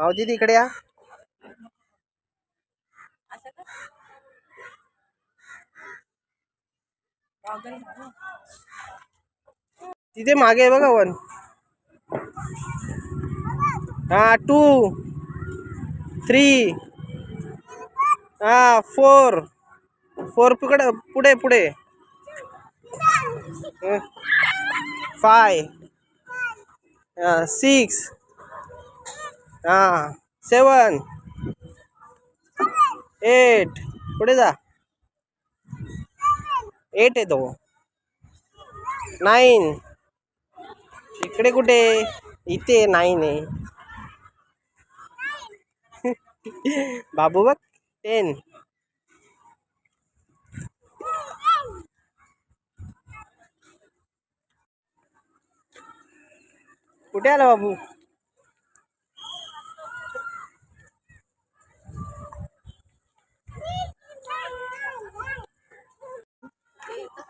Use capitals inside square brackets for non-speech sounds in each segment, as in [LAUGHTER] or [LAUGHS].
मावजी तिकडे या तिथे मागे आहे बघा वन टू थ्री हाँ फोर फोर पुकड़ पुढे पुढे फाइव सिक्स हां सेवन एट पुढे जा एट येतो नाईन इकडे कुठे इथे नाईन आहे [LAUGHS] बाबू बघ टेन कुठे आला बाबू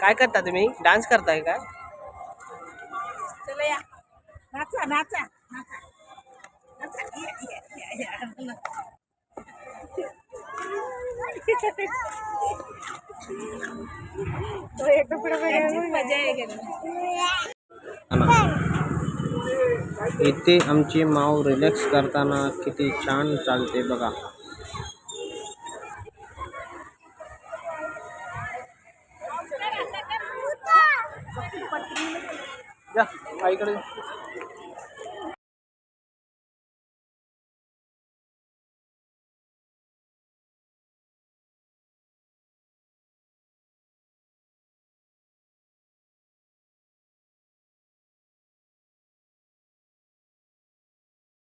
काय करता तुम्ही डान्स करताय का चला या नाचा नाचा नाचा नाचा या, या, या, या. तो एक कपडे वगैरे मजा आहे का इथे आमची माव रिलॅक्स करताना किती छान चालते बघा क्या आई कर